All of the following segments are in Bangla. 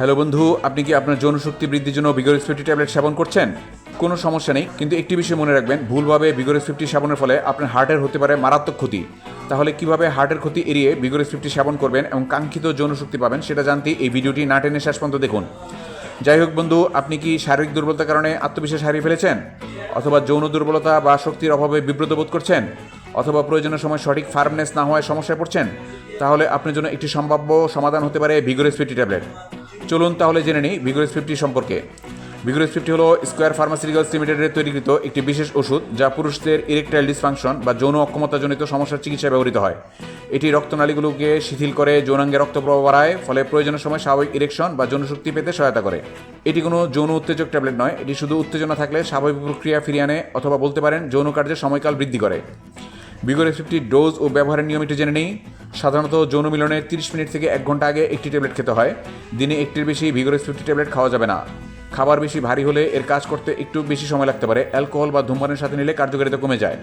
হ্যালো বন্ধু, আপনি কি আপনার যৌনশক্তি বৃদ্ধির জন্য বিগোরেস ফিফটি ট্যাবলেট সেবন করছেন? কোনো সমস্যা নেই, কিন্তু একটি বিষয় মনে রাখবেন, ভুলভাবে বিগোরেস ফিফটি সেবনের ফলে আপনার হার্টের হতে পারে মারাত্মক ক্ষতি। তাহলে কীভাবে হার্টের ক্ষতি এড়িয়ে বিগোরেস ফিফটি সেবন করবেন এবং কাঙ্ক্ষিত যৌনশক্তি পাবেন সেটা জানতে এই ভিডিওটি না টেনে শেষ পর্যন্ত দেখুন। যাই হোক বন্ধু, আপনি কি শারীরিক দুর্বলতার কারণে আত্মবিশ্বাস হারিয়ে ফেলেছেন? অথবা যৌন দুর্বলতা বা শক্তির অভাবে বিব্রত বোধ করছেন? অথবা প্রয়োজনের সময় সঠিক ফার্মনেস না হওয়ায় সমস্যায় পড়ছেন? তাহলে আপনার জন্য একটি সম্ভাব্য সমাধান হতে পারে ভিগোরেস ফিফটি ট্যাবলেট চলুন তাহলে জেনে নিই ভিগোরেস ফিফটি সম্পর্কে। ভিগোরেস ফিফটি হলো স্কোয়ার ফার্মাসিউটিক্যালস লিমিটেডের তৈরিকৃত একটি বিশেষ ওষুধ যা পুরুষদের ইরেকটাইল ডিসফাংশন বা যৌন অক্ষমতাজনিত সমস্যার চিকিৎসায় ব্যবহৃত হয়। এটি রক্তনালীগুলোকে শিথিল করে যৌনাঙ্গে রক্ত প্রবাহ বাড়ায়, ফলে প্রয়োজনের সময় স্বাভাবিক ইরেকশন বা যৌনশক্তি পেতে সহায়তা করে। এটি কোনো যৌন উত্তেজক ট্যাবলেট নয়, এটি শুধু উত্তেজনা থাকলে স্বাভাবিক প্রক্রিয়া ফিরিয়ে আনে অথবা বলতে পারেন যৌন কার্যের সময়কাল বৃদ্ধি করে। বিগোরেস ফিফটির ডোজ ও ব্যবহারের নিয়ম একটু জেনে নেই। সাধারণত যৌন মিলনের তিরিশ মিনিট থেকে এক ঘণ্টা আগে একটি ট্যাবলেট খেতে হয়। দিনে একটির বেশি ভিগোরেস ফিফটি ট্যাবলেট খাওয়া যাবে না। খাবার বেশি ভারী হলে এর কাজ করতে একটু বেশি সময় লাগতে পারে। অ্যালকোহল বা ধূমপানের সাথে নিলে কার্যকারিতা কমে যায়।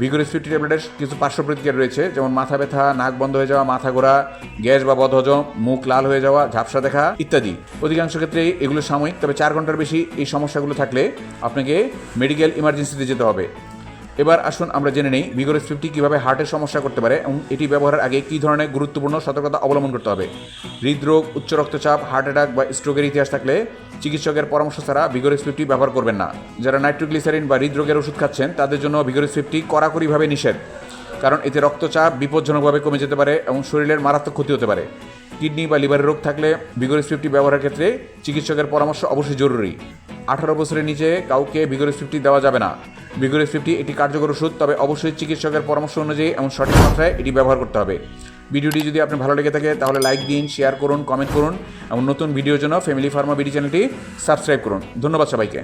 ভিগোরেস ফিফটি ট্যাবলেটের কিছু পার্শ্ব প্রতিক্রিয়া রয়েছে, যেমন মাথা ব্যথা, নাক বন্ধ হয়ে যাওয়া, মাথা ঘোরা, গ্যাস বা বদহজম, মুখ লাল হয়ে যাওয়া, ঝাপসা দেখা ইত্যাদি। অধিকাংশ ক্ষেত্রে এগুলো সাময়িক, তবে চার ঘণ্টার বেশি এই সমস্যাগুলো থাকলে আপনাকে মেডিকেল ইমার্জেন্সিতে যেতে হবে। এবার আসুন আমরা জেনে নেই ভিগোরেস ফিফটি কীভাবে হার্টের সমস্যা করতে পারে এবং এটি ব্যবহারের আগে কী ধরনের গুরুত্বপূর্ণ সতর্কতা অবলম্বন করতে হবে। হৃদরোগ, উচ্চ রক্তচাপ, হার্ট অ্যাটাক বা স্ট্রোকের ইতিহাস থাকলে চিকিৎসকের পরামর্শ ছাড়া ভিগোরেস ফিফটি ব্যবহার করবেন না। যারা নাইট্রোগ্লিসারিন বা হৃদরোগের ওষুধ খাচ্ছেন, তাদের জন্য ভিগোরেস ফিফটি কড়াকড়িভাবে নিষেধ। কারণ এতে রক্তচাপ বিপজ্জনকভাবে কমে যেতে পারে এবং শরীরের মারাত্মক ক্ষতি হতে পারে। কিডনি বা লিভারের রোগ থাকলে ভিগোরেস ফিফটি ব্যবহারের ক্ষেত্রে চিকিৎসকের পরামর্শ অবশ্যই জরুরি। আঠারো বছরের নিচে কাউকে ভিগোরেস ফিফটি দেওয়া যাবে না। ভিগোরেস ফিফটি একটি কার্যকর ওষুধ, তবে অবশ্যই চিকিৎসকের পরামর্শ অনুযায়ী এবং সঠিক মাত্রায় এটি ব্যবহার করতে হবে। ভিডিওটি যদি আপনার ভালো লেগে থাকে, তাহলে লাইক দিন শেয়ার করুন কমেন্ট করুন, এবং নতুন ভিডিওর জন্য ফ্যামিলি ফার্মা বিডি চ্যানেলটি সাবস্ক্রাইব করুন। ধন্যবাদ সবাইকে।